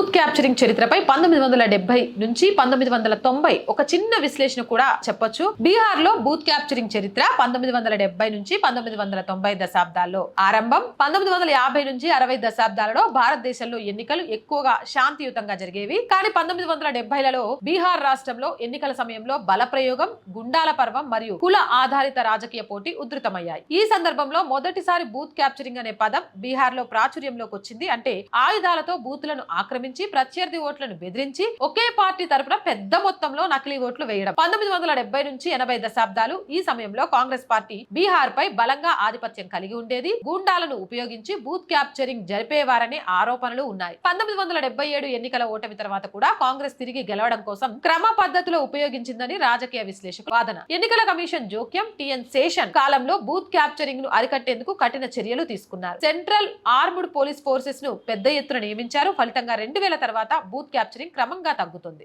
Booth capturing చరిత్రపై పంతొమ్మిది వందల డెబ్బై నుంచి పంతొమ్మిది వందల తొంభై ఒక చిన్న విశ్లేషణ కూడా చెప్పొచ్చు. బీహార్లో బూత్ క్యాప్చరింగ్ చరిత్ర పంతొమ్మిది వందల డెబ్బై నుంచి పంతొమ్మిది వందల తొంభై దశాబ్దాల్లో ఆరంభం. పంతొమ్మిది వందల యాభై నుంచి అరవై దశాబ్దాలలో భారతదేశంలో ఎన్నికలు ఎక్కువగా శాంతియుతంగా జరిగేవి. కానీ పంతొమ్మిది వందల డెబ్బైలలో బీహార్ రాష్ట్రంలో ఎన్నికల సమయంలో బల ప్రయోగం గుండాల పర్వం మరియు కుల ఆధారిత రాజకీయ పోటీ ఉధృతమయ్యాయి. ఈ సందర్భంలో మొదటిసారి బూత్ క్యాప్చరింగ్ అనే పదం బీహార్లో ప్రాచుర్యంలోకి వచ్చింది. అంటే ఆయుధాలతో బూత్లను ఆక్రమించి ప్రత్యర్థి ఓట్లను బెదిరించి ఒకే పార్టీ తరపున పెద్ద మొత్తంలో నకిలీ ఓట్లు వేయడం. పంతొమ్మిది వందల డెబ్బై నుంచి ఎనభై దశాబ్దాలు ఈ సమయంలో కాంగ్రెస్ పార్టీ బీహార్ పై బలంగా ఆధిపత్యం కలిగి ఉండేది. గూండాలను ఉపయోగించి బూత్ క్యాప్చరింగ్ జరిపేవారనే ఆరోపణలు ఉన్నాయి. పంతొమ్మిది వందల డెబ్బై ఏడు ఎన్నికల ఓటమి తర్వాత కూడా కాంగ్రెస్ తిరిగి గెలవడం కోసం క్రమ పద్ధతిలో ఉపయోగించిందని రాజకీయ విశ్లేషకుల వాదన. ఎన్నికల కమిషన్ జోక్యం టిఎన్ శేషన్ కాలంలో బూత్ క్యాప్చరింగ్ను అరికట్టేందుకు కఠిన చర్యలు తీసుకున్నారు. సెంట్రల్ ఆర్మ్డ్ పోలీస్ ఫోర్సెస్ను పెద్ద ఎత్తున నియమించారు. ఫలితంగా రెండు రెండు వేల తర్వాత బూత్ క్యాప్చరింగ్ క్రమంగా తగ్గుతుంది.